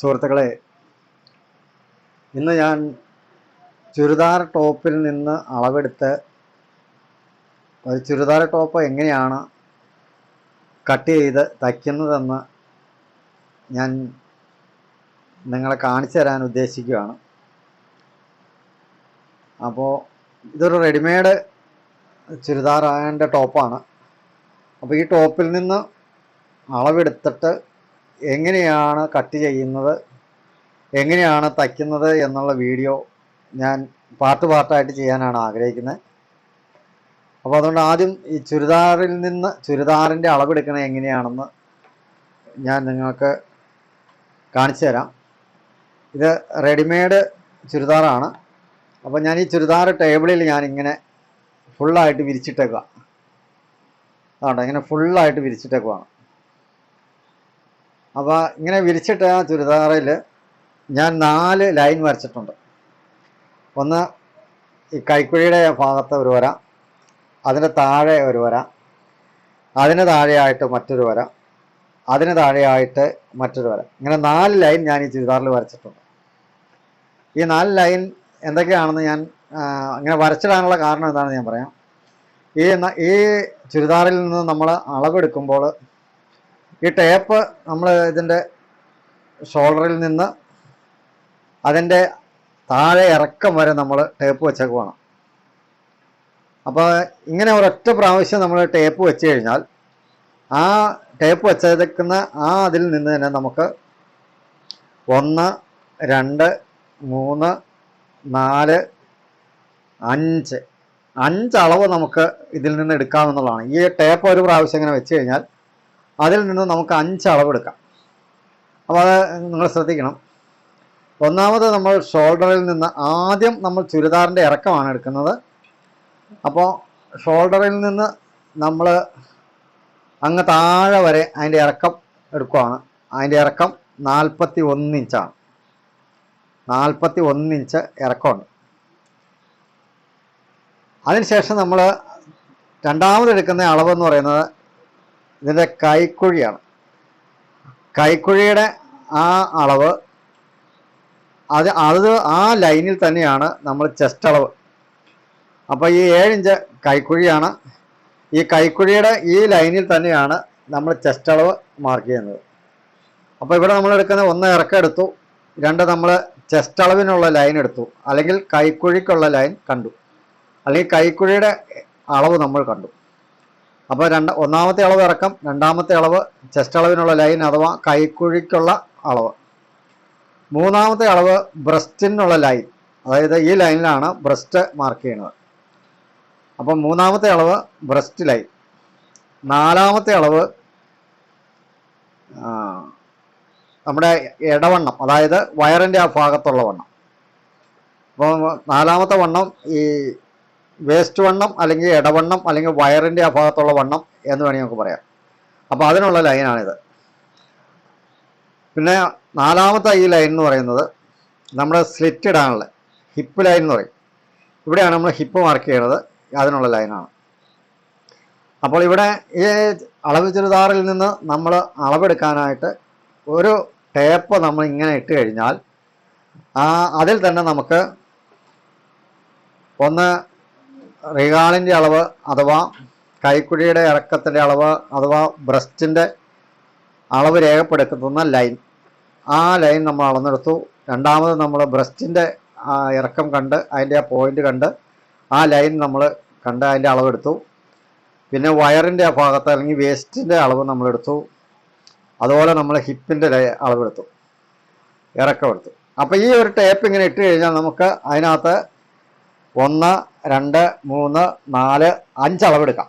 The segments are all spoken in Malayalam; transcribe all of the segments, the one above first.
സുഹൃത്തുക്കളെ ഇന്ന് ഞാൻ ചുരിദാർ ടോപ്പിൽ നിന്ന് അളവെടുത്ത് ഒരു ചുരിദാർ ടോപ്പ് എങ്ങനെയാണ് കട്ട് ചെയ്ത് തയ്ക്കുന്നതെന്ന് ഞാൻ നിങ്ങളെ കാണിച്ചു തരാൻ ഉദ്ദേശിക്കുകയാണ്. അപ്പോൾ ഇതൊരു റെഡിമെയ്ഡ് ചുരിദാറിന്റെ ടോപ്പാണ്. അപ്പോൾ ഈ ടോപ്പിൽ നിന്ന് അളവെടുത്തിട്ട് എങ്ങനെയാണ് കട്ട് ചെയ്യുന്നത്? എങ്ങനെയാണ് തയ്ക്കുന്നത് എന്നുള്ള വീഡിയോ ഞാൻ പാർട്ട് പാർട്ടായിട്ട് ചെയ്യാനാണ് ആഗ്രഹിക്കുന്നത്. അപ്പോൾ അതുകൊണ്ട് ആദ്യം ഈ ചുരിദാറിൽ നിന്ന് ചുരിദാറിന്റെ അളവെടുക്കുന്നത് എങ്ങനെയാണെന്ന് ഞാൻ നിങ്ങൾക്ക് കാണിച്ചു തരാം. ഇത് റെഡിമെയ്ഡ് ചുരിദാറാണ്. അപ്പോൾ ഞാൻ ഈ ചുരിദാർ ടേബിളിൽ ഞാൻ ഇങ്ങനെ ഫുള്ളായിട്ട് വിരിച്ചിട്ടേക്കുക അതുകൊണ്ട് ഇങ്ങനെ ഫുള്ളായിട്ട് വിരിച്ചിട്ടേക്കുവാണ്. അപ്പോൾ ഇങ്ങനെ വിരിച്ചിട്ട ആ ചുരിദാറിൽ ഞാൻ നാല് ലൈൻ വരച്ചിട്ടുണ്ട്. ഒന്ന് ഈ കൈക്കുഴിയുടെ ഭാഗത്ത് ഒരു വര അതിന് താഴെ ഒരു വര അതിന് താഴെയായിട്ട് മറ്റൊരു വര അതിന് താഴെയായിട്ട് മറ്റൊരു വര. ഇങ്ങനെ നാല് ലൈൻ ഞാൻ ഈ ചുരിദാറിൽ വരച്ചിട്ടുണ്ട്. ഈ നാല് ലൈൻ എന്തൊക്കെയാണെന്ന് ഞാൻ അങ്ങനെ വരച്ചിടാനുള്ള കാരണം എന്താണെന്ന് ഞാൻ പറയാം. ഈ ഈ ചുരിദാറിൽ നിന്ന് നമ്മൾ അളവെടുക്കുമ്പോൾ ഈ ടേപ്പ് നമ്മൾ ഇതിന്റെ ഷോൾഡറിൽ നിന്ന് അതിന്റെ താഴെ ഇറക്കം വരെ നമ്മൾ ടേപ്പ് വെച്ചേക്കുവാണ് അപ്പോൾ ഇങ്ങനെ ഒരൊറ്റ പ്രാവശ്യം നമ്മൾ ടേപ്പ് വെച്ച് കഴിഞ്ഞാൽ ആ ടേപ്പ് വെച്ചേക്കുന്ന ആ അതിൽ നിന്ന് തന്നെ നമുക്ക് ഒന്ന് രണ്ട് മൂന്ന് നാല് അഞ്ച് അഞ്ചളവ് നമുക്ക് ഇതിൽ നിന്ന് എടുക്കാമെന്നുള്ളതാണ്. ഈ ടേപ്പ് ഒരു പ്രാവശ്യം ഇങ്ങനെ വെച്ച് കഴിഞ്ഞാൽ അതിൽ നിന്ന് നമുക്ക് അഞ്ച് അളവെടുക്കാം. അപ്പോൾ അത് നിങ്ങൾ ശ്രദ്ധിക്കണം. ഒന്നാമത് നമ്മൾ ഷോൾഡറിൽ നിന്ന് ആദ്യം നമ്മൾ ചുരിദാറിന്റെ ഇറക്കമാണ് എടുക്കുന്നത്. അപ്പോൾ ഷോൾഡറിൽ നിന്ന് നമ്മൾ അങ്ങ് താഴെ വരെ അതിന്റെ ഇറക്കം എടുക്കുവാണ്. അതിന്റെ ഇറക്കം നാൽപ്പത്തി ഒന്ന് ഇഞ്ചാണ്. നാൽപ്പത്തി ഒന്ന് ഇഞ്ച് ഇറക്കമുണ്ട്. അതിനുശേഷം നമ്മൾ രണ്ടാമത് എടുക്കുന്ന അളവെന്ന് പറയുന്നത് ഇതിന്റെ കൈക്കുഴിയാണ്. കൈക്കുഴിയുടെ ആ അളവ് അത് അത് ആ ലൈനിൽ തന്നെയാണ് നമ്മൾ ചെസ്റ്റ് അളവ്. അപ്പോൾ ഈ ഏഴിഞ്ച് കൈക്കുഴിയാണ്. ഈ കൈക്കുഴിയുടെ ഈ ലൈനിൽ തന്നെയാണ് നമ്മൾ ചെസ്റ്റ് അളവ് മാർക്ക് ചെയ്യുന്നത്. അപ്പോൾ ഇവിടെ നമ്മൾ എടുക്കുന്ന ഒന്ന് ഇറക്കം എടുത്തു രണ്ട് നമ്മൾ ചെസ്റ്റ് അളവിനുള്ള ലൈൻ എടുത്തു അല്ലെങ്കിൽ കൈക്കുഴിക്കുള്ള ലൈൻ കണ്ടു. അല്ലെങ്കിൽ കൈക്കുഴിയുടെ അളവ് നമ്മൾ കണ്ടു. അപ്പോൾ രണ്ട് ഒന്നാമത്തെ അളവ് ഇറക്കം രണ്ടാമത്തെ അളവ് ചെസ്റ്റ് അളവിനുള്ള ലൈൻ അഥവാ കൈക്കുഴിക്കുള്ള അളവ്. മൂന്നാമത്തെ അളവ് ബ്രസ്റ്റിനുള്ള ലൈൻ അതായത് ഈ ലൈനിലാണ് ബ്രസ്റ്റ് മാർക്ക് ചെയ്യുന്നത്. അപ്പം മൂന്നാമത്തെ അളവ് ബ്രസ്റ്റ് ലൈൻ നാലാമത്തെ അളവ് നമ്മുടെ ഇടവണ്ണം അതായത് വയറിന്റെ ആ ഭാഗത്തുള്ള വണ്ണം. അപ്പോൾ നാലാമത്തെ വണ്ണം ഈ വേസ്റ്റ് വണ്ണം അല്ലെങ്കിൽ ഇടവണ്ണം അല്ലെങ്കിൽ വയറിന്റെ ആ ഭാഗത്തുള്ള വണ്ണം എന്ന് വേണമെങ്കിൽ നമുക്ക് പറയാം. അപ്പോൾ അതിനുള്ള ലൈനാണിത്. പിന്നെ നാലാമത്തെ ഈ ലൈൻ എന്ന് പറയുന്നത് നമ്മുടെ സ്ലിറ്റ് ഇടാനുള്ള ഹിപ്പ് ലൈൻ എന്ന് പറയും. ഇവിടെയാണ് നമ്മൾ ഹിപ്പ് മാർക്ക് ചെയ്യുന്നത് അതിനുള്ള ലൈനാണ്. അപ്പോൾ ഇവിടെ ഈ അളവ് ചുരിദാറിൽ നിന്ന് നമ്മൾ അളവെടുക്കാനായിട്ട് ഒരു ടേപ്പ് നമ്മൾ ഇങ്ങനെ ഇട്ട് കഴിഞ്ഞാൽ അതിൽ തന്നെ നമുക്ക് ഒന്ന് റിഗാളിന്റെ അളവ് അഥവാ കൈക്കുഴിയുടെ ഇറക്കത്തിന്റെ അളവ് അഥവാ ബ്രസ്റ്റിന്റെ അളവ് രേഖപ്പെടുത്തുന്ന ലൈൻ. ആ ലൈൻ നമ്മൾ അളന്നെടുത്തു. രണ്ടാമത് നമ്മൾ ബ്രസ്റ്റിന്റെ ഇറക്കം കണ്ട് അതിന്റെ ആ പോയിന്റ് കണ്ട് ആ ലൈൻ നമ്മൾ കണ്ട് അതിന്റെ അളവെടുത്തു. പിന്നെ വയറിന്റെ ആ ഭാഗത്ത് അല്ലെങ്കിൽ വേസ്റ്റിന്റെ അളവ് നമ്മളെടുത്തു അതുപോലെ നമ്മൾ ഹിപ്പിന്റെ അളവെടുത്തു. ഇറക്കം എടുത്തു അപ്പോൾ ഈ ഒരു ടേപ്പ് ഇങ്ങനെ ഇട്ട് കഴിഞ്ഞാൽ നമുക്ക് അതിനകത്ത് ഒന്ന് രണ്ട് മൂന്ന് നാല് അഞ്ച് അളവെടുക്കാം.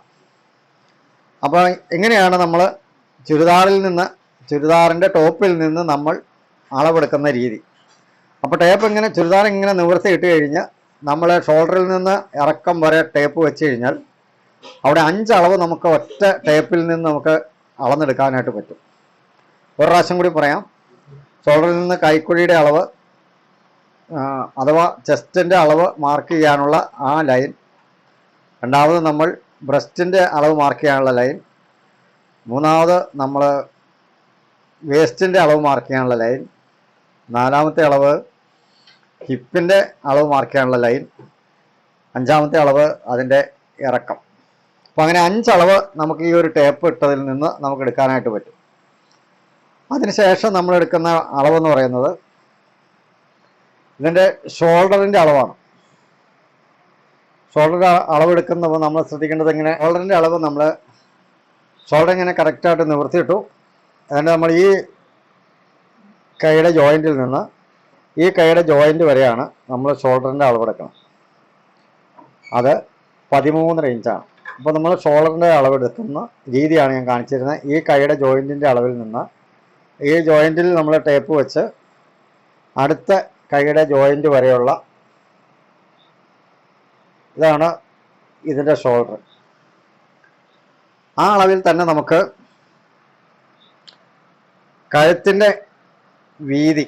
അപ്പോൾ എങ്ങനെയാണ് നമ്മൾ ചുരിദാറിൽ നിന്ന് ചുരിദാറിന്റെ ടോപ്പിൽ നിന്ന് നമ്മൾ അളവെടുക്കുന്ന രീതി? അപ്പോൾ ടേപ്പ് ഇങ്ങനെ ചുരിദാർ ഇങ്ങനെ നിവർത്തി ഇട്ട് കഴിഞ്ഞ് നമ്മൾ ഷോൾഡറിൽ നിന്ന് ഇറക്കം വരെ ടേപ്പ് വെച്ച് കഴിഞ്ഞാൽ അവിടെ അഞ്ച് അളവ് നമുക്ക് ഒറ്റ ടേപ്പിൽ നിന്ന് നമുക്ക് അളന്നെടുക്കാനായിട്ട് പറ്റും. ഒരു പ്രാവശ്യം കൂടി പറയാം. ഷോൾഡറിൽ നിന്ന് കൈക്കുഴിയുടെ അളവ് അഥവാ ചെസ്റ്റിന്റെ അളവ് മാർക്ക് ചെയ്യാനുള്ള ആ ലൈൻ രണ്ടാമത് നമ്മൾ ബ്രസ്റ്റിന്റെ അളവ് മാർക്ക് ചെയ്യാനുള്ള ലൈൻ മൂന്നാമത് നമ്മൾ വേസ്റ്റിന്റെ അളവ് മാർക്ക് ചെയ്യാനുള്ള ലൈൻ നാലാമത്തെ അളവ് ഹിപ്പിന്റെ അളവ് മാർക്ക് ചെയ്യാനുള്ള ലൈൻ അഞ്ചാമത്തെ അളവ് അതിന്റെ ഇറക്കം. അപ്പോൾ അങ്ങനെ അഞ്ചളവ് നമുക്ക് ഈ ഒരു ടേപ്പ് ഇട്ടതിൽ നിന്ന് നമുക്ക് എടുക്കാനായിട്ട് പറ്റും. അതിനുശേഷം നമ്മൾ എടുക്കുന്ന അളവെന്ന് പറയുന്നത് ഇതിന്റെ ഷോൾഡറിന്റെ അളവാണ്. ഷോൾഡർ അളവെടുക്കുന്നപ്പോൾ നമ്മൾ ശ്രദ്ധിക്കേണ്ടത് എങ്ങനെ ഷോൾഡറിന്റെ അളവ് നമ്മൾ ഷോൾഡർ ഇങ്ങനെ കറക്റ്റായിട്ട് നിവർത്തിയിട്ടു. അതുകൊണ്ട് നമ്മൾ ഈ കൈയുടെ ജോയിന്റിൽ നിന്ന് ഈ കൈയുടെ ജോയിന്റ് വരെയാണ് നമ്മൾ ഷോൾഡറിന്റെ അളവെടുക്കണം. അത് പതിമൂന്നര ഇഞ്ചാണ്. അപ്പോൾ നമ്മൾ ഷോൾഡറിന്റെ അളവെടുക്കുന്ന രീതിയാണ് ഞാൻ കാണിച്ചിരുന്നത്. ഈ കൈയുടെ ജോയിന്റിന്റെ അളവിൽ നിന്ന് ഈ ജോയിന്റിൽ നമ്മൾ ടേപ്പ് വെച്ച് അടുത്ത കൈയുടെ ജോയിന്റ് വരെയുള്ള ഇതാണ് ഇതിന്റെ ഷോൾഡർ. ആ അളവിൽ തന്നെ നമുക്ക് കഴുത്തിന്റെ വീതി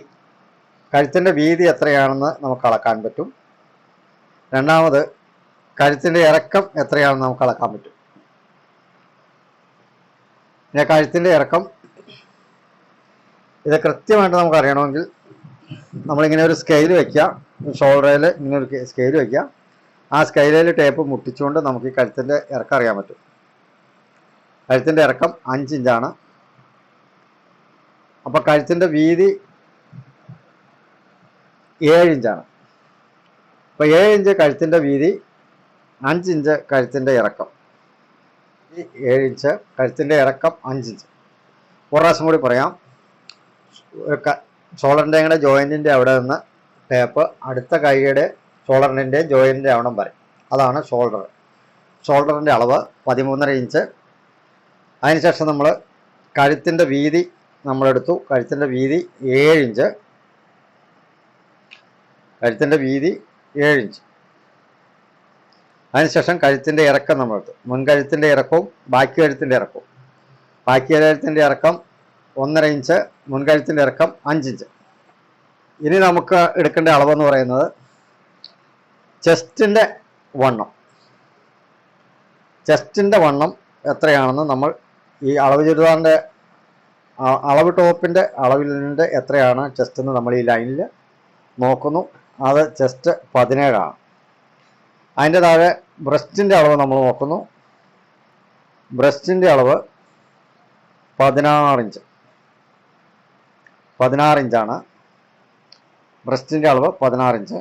കഴുത്തിന്റെ വീതി എത്രയാണെന്ന് നമുക്ക് അളക്കാൻ പറ്റും. രണ്ടാമത് കഴുത്തിന്റെ ഇറക്കം എത്രയാണെന്ന് നമുക്ക് അളക്കാൻ പറ്റും. പിന്നെ കഴുത്തിന്റെ ഇറക്കം ഇത് കൃത്യമായിട്ട് നമുക്ക് അറിയണമെങ്കിൽ നമ്മളിങ്ങനെ ഒരു സ്കെയിൽ വയ്ക്കുക ഷോൾഡറിൽ ഇങ്ങനെ ഒരു സ്കെയിൽ വയ്ക്കുക ആ സ്കെയിലിൽ ടേപ്പ് മുട്ടിച്ചുകൊണ്ട് നമുക്ക് ഈ കഴുത്തിന്റെ ഇറക്കം അറിയാൻ പറ്റും. കഴുത്തിന്റെ ഇറക്കം അഞ്ച് ഇഞ്ചാണ് അപ്പോൾ കഴുത്തിന്റെ വീതി ഏഴ് ഇഞ്ചാണ് അപ്പോൾ ഏഴ് ഇഞ്ച് കഴുത്തിന്റെ വീതി അഞ്ച് ഇഞ്ച് കഴുത്തിന്റെ ഇറക്കം. ഏഴ് ഇഞ്ച് കഴുത്തിന്റെ ഇറക്കം അഞ്ച് ഇഞ്ച് ഒരു പ്രാവശ്യം കൂടി പറയാം. ഷോളറിന്റെ അങ്ങനെ ജോയിന്റിന്റെ അവിടെ നിന്ന് ടേപ്പ് അടുത്ത കൈയുടെ ഷോളറിന്റെ ജോയിന്റിന്റെ അവിടം വരെ. അതാണ് ഷോൾഡർ ഷോൾഡറിന്റെ അളവ് പതിമൂന്നര ഇഞ്ച് അതിനുശേഷം നമ്മൾ കഴുത്തിന്റെ വീതി നമ്മളെടുത്തു. കഴുത്തിന്റെ വീതി ഏഴ് ഇഞ്ച് കഴുത്തിന്റെ വീതി ഏഴ് ഇഞ്ച് അതിനുശേഷം കഴുത്തിന്റെ ഇറക്കം നമ്മളെടുത്തു. മുൻകഴുത്തിന്റെ ഇറക്കവും ബാക്കി കഴുത്തിന്റെ ഇറക്കവും. ബാക്കി കഴുത്തിന്റെ ഇറക്കം ഒന്നര ഇഞ്ച് മുൻകഴുത്തിന്റെ ഇറക്കം അഞ്ച് ഇഞ്ച് ഇനി നമുക്ക് എടുക്കേണ്ട അളവെന്ന് പറയുന്നത് ചെസ്റ്റിന്റെ വണ്ണം. ചെസ്റ്റിന്റെ വണ്ണം എത്രയാണെന്ന് നമ്മൾ ഈ അളവ് ചുരിദാറിന്റെ അളവ് ടോപ്പിന്റെ അളവിന്റെ എത്രയാണ് ചെസ്റ്റ് എന്ന് നമ്മൾ ഈ ലൈനിൽ നോക്കുന്നു. അത് ചെസ്റ്റ് പതിനേഴാണ്. അതിന്റെ താഴെ ബ്രസ്റ്റിന്റെ അളവ് നമ്മൾ നോക്കുന്നു. ബ്രസ്റ്റിന്റെ അളവ് പതിനാറ് ഇഞ്ച് പതിനാറ് ഇഞ്ചാണ്. ബ്രസ്റ്റിന്റെ അളവ് പതിനാറ് ഇഞ്ച്.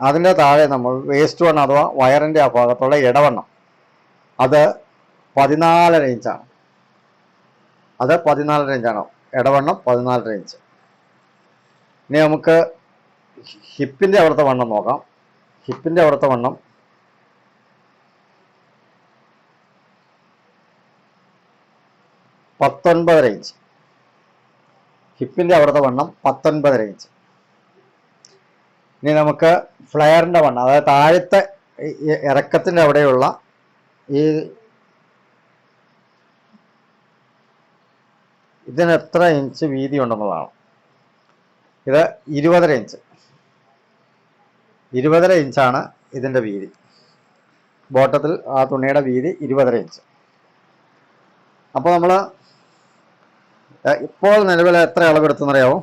അതിന്റെ താഴെ നമ്മൾ വേസ്റ്റ് വണ്ണം അഥവാ വയറിന്റെ ആ ഭാഗത്തുള്ള ഇടവണ്ണം അത് പതിനാലര ഇഞ്ചാണ്. അത് പതിനാലര ഇഞ്ചാണ്. ഇടവണ്ണം പതിനാലര ഇഞ്ച്. ഇനി നമുക്ക് ഹിപ്പിന്റെ അവിടുത്തെ വണ്ണം നോക്കാം. ഹിപ്പിന്റെ അവിടുത്തെ വണ്ണം പത്തൊൻപതര ഇഞ്ച്. ഹിപ്പിന്റെ അവിടുത്തെ വണ്ണം പത്തൊൻപതര ഇഞ്ച് ഇനി നമുക്ക് ഫ്ലയറിന്റെ വണ്ണം അതായത് താഴത്തെ ഇറക്കത്തിന്റെ അവിടെയുള്ള ഈ ഇതിന് എത്ര ഇഞ്ച് വീതി ഉണ്ടെന്നുള്ളതാണ്. ഇത് ഇരുപതര ഇഞ്ച് ഇരുപതര ഇഞ്ചാണ് ഇതിന്റെ വീതി. ബോട്ടത്തിൽ ആ തുണിയുടെ വീതി ഇരുപതര ഇഞ്ച് അപ്പോൾ നമ്മൾ ഇപ്പോൾ നിലവിൽ എത്ര അളവെടുത്തെന്നറിയാമോ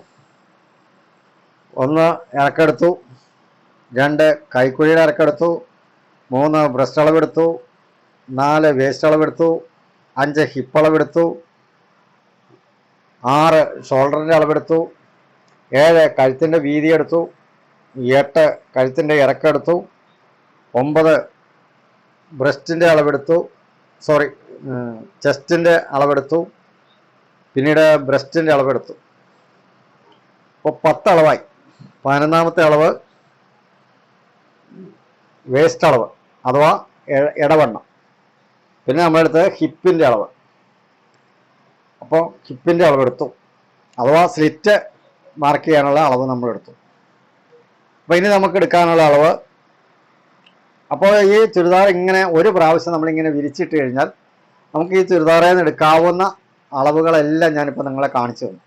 ഒന്ന് ഇറക്കെടുത്തു രണ്ട് കൈക്കുഴിയുടെ ഇറക്കെടുത്തു മൂന്ന് ബ്രസ്റ്റ് അളവെടുത്തു നാല് വേസ്റ്റ് അളവെടുത്തു അഞ്ച് ഹിപ്പ് അളവെടുത്തു ആറ് ഷോൾഡറിന്റെ അളവെടുത്തു ഏഴ് കഴുത്തിന്റെ വീതി എടുത്തു എട്ട് കഴുത്തിന്റെ ഇറക്കെടുത്തു ഒമ്പത് ബ്രസ്റ്റിന്റെ അളവെടുത്തു സോറി ചെസ്റ്റിന്റെ അളവെടുത്തു പിന്നീട് ബ്രസ്റ്റിന്റെ അളവെടുത്തു. അപ്പോൾ പത്ത് അളവായി പതിനൊന്നാമത്തെ അളവ് വേസ്റ്റ് അളവ് അഥവാ ഇടവണ്ണം പിന്നെ നമ്മളെടുത്ത് ഹിപ്പിന്റെ അളവ്. അപ്പോൾ ഹിപ്പിന്റെ അളവെടുത്തു. അഥവാ സ്ലിറ്റ് മാർക്ക് ചെയ്യാനുള്ള അളവ് നമ്മളെടുത്തു. അപ്പോൾ ഇനി നമുക്ക് എടുക്കാനുള്ള അളവ്. അപ്പോൾ ഈ ചുരിദാർ ഇങ്ങനെ ഒരു പ്രാവശ്യം നമ്മളിങ്ങനെ വിരിച്ചിട്ട് കഴിഞ്ഞാൽ നമുക്ക് ഈ ചുരിദാറിൽ നിന്ന് എടുക്കാവുന്ന അളവുകളെല്ലാം ഞാനിപ്പോൾ നിങ്ങളെ കാണിച്ചു തന്നു.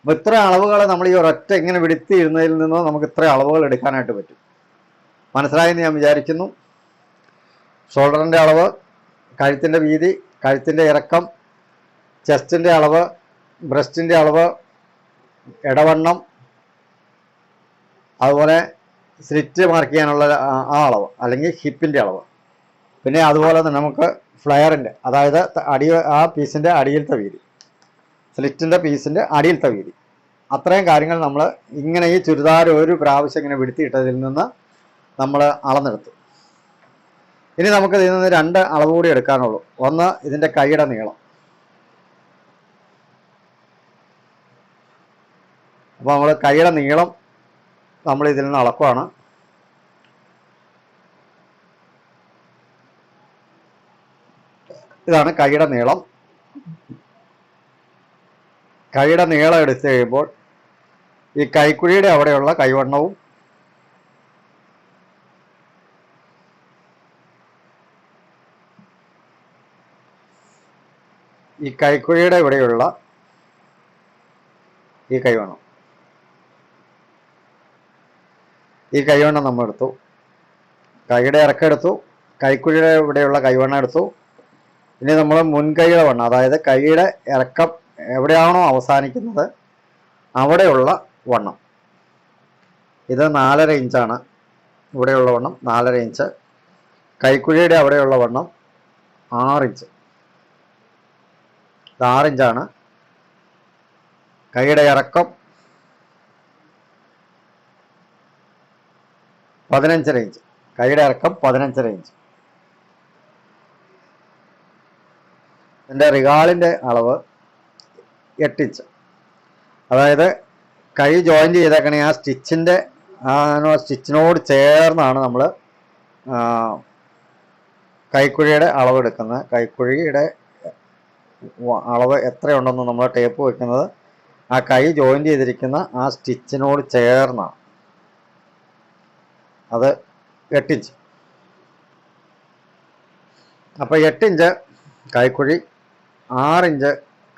അപ്പോൾ ഇത്ര അളവുകൾ നമ്മൾ ഈ ഒരൊറ്റ ഇങ്ങനെ വിടുത്തിയിരുന്നതിൽ നിന്നോ നമുക്ക് ഇത്ര അളവുകൾ എടുക്കാനായിട്ട് പറ്റും. മനസ്സിലായെന്ന് ഞാൻ വിചാരിക്കുന്നു. ഷോൾഡറിന്റെ അളവ് കഴുത്തിന്റെ വീതി കഴുത്തിന്റെ ഇറക്കം ചെസ്റ്റിന്റെ അളവ് ബ്രസ്റ്റിന്റെ അളവ് ഇടവണ്ണം അതുപോലെ സ്ലിറ്റ് മാർക്ക് ചെയ്യാനുള്ള ആ- അളവ് അല്ലെങ്കിൽ ഹിപ്പിന്റെ അളവ്. പിന്നെ അതുപോലെ തന്നെ നമുക്ക് ഫ്ലയറിന്റെ അതായത് അടി ആ പീസിന്റെ അടിയിലത്തെ വീതി. സ്ലിറ്റിന്റെ പീസിന്റെ അടിയിലത്തെ വീതി. അത്രയും കാര്യങ്ങൾ നമ്മൾ ഇങ്ങനെ ഈ ചുരിദാർ ഒരു പ്രാവശ്യം ഇങ്ങനെ വിടുത്തിയിട്ടതിൽ നിന്ന് നമ്മൾ അളന്നെടുത്തു. ഇനി നമുക്ക് ഇതിൽ നിന്ന് രണ്ട് അളവ് കൂടി എടുക്കാനുള്ളൂ. ഒന്ന് ഇതിന്റെ കൈയുടെ നീളം. അപ്പോൾ നമ്മൾ കൈയുടെ നീളം നമ്മൾ ഇതിൽ നിന്ന് അളക്കുവാണ്. ഇതാണ് കൈയുടെ നീളം. കൈയുടെ നീളം എടുത്തു കഴിയുമ്പോൾ ഈ കൈക്കുഴിയുടെ അവിടെയുള്ള കൈവണ്ണവും ഈ കൈക്കുഴിയുടെ ഇവിടെയുള്ള ഈ കൈവണ്ണം. ഈ കൈവണ്ണം നമ്മൾ എടുത്തു. കൈയുടെ ഇറക്കം എടുത്തു കൈക്കുഴിയുടെ ഇവിടെയുള്ള കൈവണ്ണം എടുത്തു. ഇനി നമ്മൾ മുൻകൈയുടെ വണ്ണം അതായത് കൈയുടെ ഇറക്കം എവിടെയാണോ അവസാനിക്കുന്നത് അവിടെയുള്ള വണ്ണം. ഇത് നാലര ഇഞ്ചാണ് ഇവിടെയുള്ള വണ്ണം നാലര ഇഞ്ച്. കൈക്കുഴിയുടെ അവിടെയുള്ള വണ്ണം ആറിഞ്ച് ഇത് ആറിഞ്ചാണ് കൈയുടെ ഇറക്കം പതിനഞ്ചര ഇഞ്ച്. കൈയുടെ ഇറക്കം പതിനഞ്ചര ഇഞ്ച്. എന്റെ റിഗാളിന്റെ അളവ് എട്ടിച്ച് അതായത് കൈ ജോയിൻ ചെയ്തേക്കണേ ആ സ്റ്റിച്ചിന്റെ ആ സ്റ്റിച്ചിനോട് ചേർന്നാണ് നമ്മൾ കൈക്കുഴിയുടെ അളവ് എടുക്കുന്നത്. കൈക്കുഴിയുടെ അളവ് എത്രയുണ്ടെന്ന് നമ്മൾ ടേപ്പ് വെക്കുന്നത് ആ കൈ ജോയിൻ ചെയ്തിരിക്കുന്ന ആ സ്റ്റിച്ചിനോട് ചേർന്നാണ്. അത് എട്ടിഞ്ച് അപ്പോൾ എട്ടിഞ്ച് കൈക്കുഴി ആറിഞ്ച്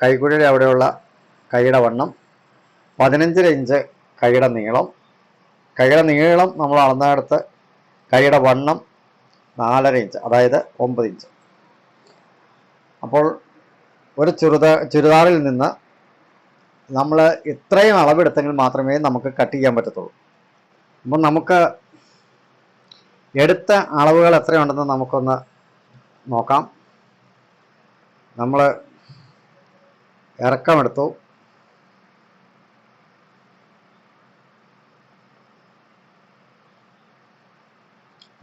കൈക്കുഴിയുടെ അവിടെയുള്ള കൈയുടെ വണ്ണം പതിനഞ്ചര ഇഞ്ച് കൈയുടെ നീളം. കൈയുടെ നീളം നമ്മൾ അളന്നെടുത്ത് കൈയുടെ വണ്ണം നാലര ഇഞ്ച് അതായത് ഒമ്പത് ഇഞ്ച്. അപ്പോൾ ഒരു ചുരിദാ ചുരിദാറിൽ നിന്ന് നമ്മൾ ഇത്രയും അളവെടുത്തെങ്കിൽ മാത്രമേ നമുക്ക് കട്ട് ചെയ്യാൻ പറ്റത്തുള്ളൂ. അപ്പം നമുക്ക് എടുത്ത അളവുകൾ എത്രയുണ്ടെന്ന് നമുക്കൊന്ന് നോക്കാം. നമ്മൾ ഇറക്കമെടുത്തു.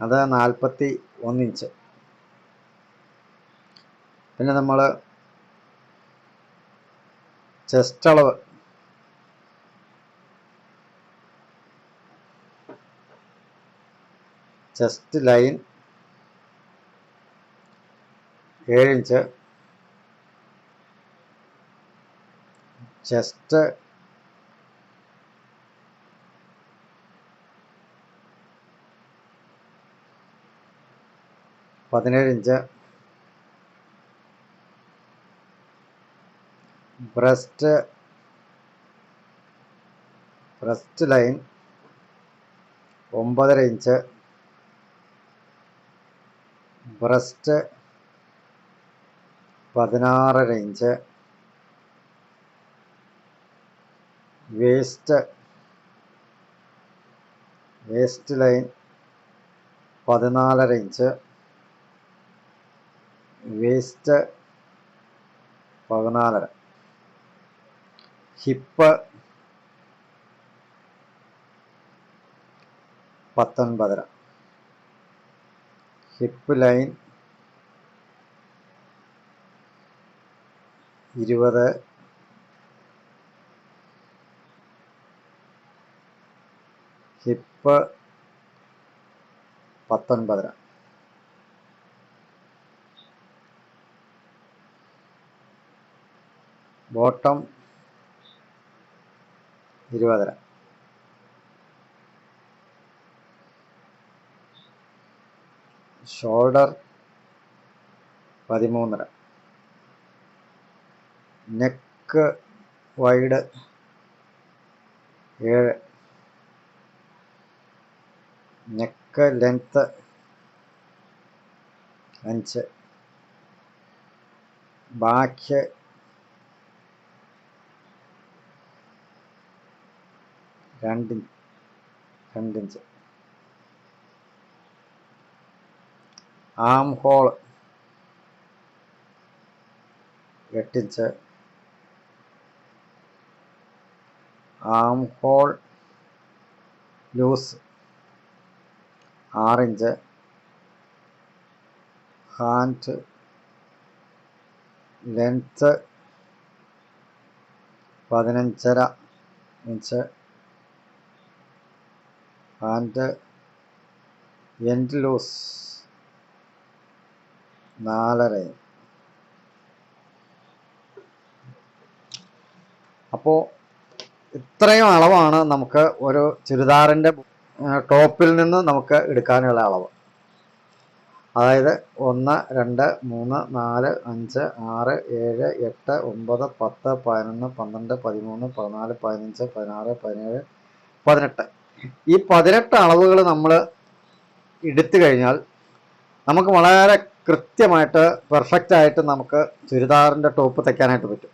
അത് നാൽപ്പത്തി ഒന്നിഞ്ച് പിന്നെ നമ്മൾ ചെസ്റ്റ് അളവ്. ചെസ്റ്റ് ലൈൻ ഏഴിഞ്ച്. ചെസ്റ്റ് പതിനേഴ് ഇഞ്ച്. ബ്രസ്റ്റ് ബ്രസ്റ്റ് ലൈൻ ഒമ്പതര ഇഞ്ച്. ബ്രസ്റ്റ് പതിനാറര ഇഞ്ച്. വേസ്റ്റ് വേസ്റ്റ് ലൈൻ പതിനാലര ഇഞ്ച് വേസ്റ്റ് പതിനാലര. ഹിപ്പ് പത്തൊൻപതര. ഹിപ്പ് ലൈൻ ഇരുപത് ഹിപ്പ് പത്തൊൻപതര. ബോട്ടം ഇരുപതര. ഷോൾഡർ പതിമൂന്നര. നെക്ക് വൈഡ് ഏഴ്. നെക്ക് ലെങ്ത്ത് അഞ്ച് ബാക്ക് രണ്ടിഞ്ച് രണ്ടിഞ്ച് ആം ഹോൾ എട്ടിഞ്ച് ആം ഹോൾ ലൂസ് ആറിഞ്ച്. ഹാൻഡ്. ലെങ്ത്ത് പതിനഞ്ചര ഇഞ്ച്. ആൻഡ് എൻഡ് ലൂസ് നാലര അപ്പോൾ ഇത്രയും അളവാണ് നമുക്ക് ഒരു ചുരിദാറിന്റെ ടോപ്പിൽ നിന്ന് നമുക്ക് എടുക്കാനുള്ള അളവ്. അതായത് ഒന്ന് രണ്ട് മൂന്ന് നാല് അഞ്ച് ആറ് ഏഴ് എട്ട് ഒമ്പത് പത്ത് പതിനൊന്ന് പന്ത്രണ്ട് പതിമൂന്ന് പതിനാല് പതിനഞ്ച് പതിനാറ് പതിനേഴ് പതിനെട്ട്. ഈ പതിനെട്ട് അളവുകൾ നമ്മൾ എടുത്തു കഴിഞ്ഞാൽ നമുക്ക് വളരെ കൃത്യമായിട്ട് പെർഫെക്റ്റ് ആയിട്ട് നമുക്ക് ചുരിദാറിന്റെ ടോപ്പ് തയ്ക്കാനായിട്ട് പറ്റും.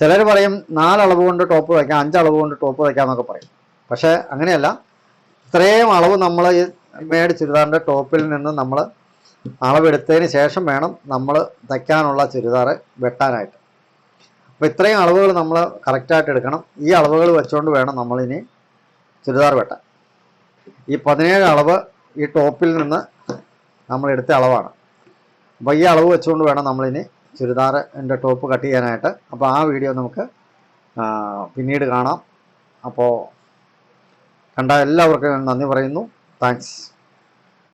ചിലർ പറയും നാലളവ് കൊണ്ട് ടോപ്പ് തയ്ക്കാം അഞ്ചളവ് കൊണ്ട് ടോപ്പ് തയ്ക്കാം എന്നൊക്കെ പറയും. പക്ഷേ അങ്ങനെയല്ല. ഇത്രയും അളവ് നമ്മൾ ഈ മേഡ് ചുരിദാറിന്റെ ടോപ്പിൽ നിന്ന് നമ്മൾ അളവെടുത്തതിന് ശേഷം വേണം നമ്മൾ തയ്ക്കാനുള്ള ചുരിദാർ വെട്ടാനായിട്ട്. അപ്പോൾ ഇത്രയും അളവുകൾ നമ്മൾ കറക്റ്റായിട്ട് എടുക്കണം. ഈ അളവുകൾ വെച്ചുകൊണ്ട് വേണം നമ്മളിനി ചുരിദാർ വെട്ടാൻ. ഈ പതിനേഴ് അളവ് ഈ ടോപ്പിൽ നിന്ന് നമ്മൾ എടുത്ത അളവാണ്. അപ്പോൾ ഈ അളവ് വെച്ചുകൊണ്ട് വേണം നമ്മളിനി ചുരിദാറിന്റെ ടോപ്പ് കട്ട് ചെയ്യാനായിട്ട്. അപ്പോൾ ആ വീഡിയോ നമുക്ക് പിന്നീട് കാണാം. അപ്പോൾ കണ്ട എല്ലാവർക്കും നന്ദി പറയുന്നു. താങ്ക്സ്.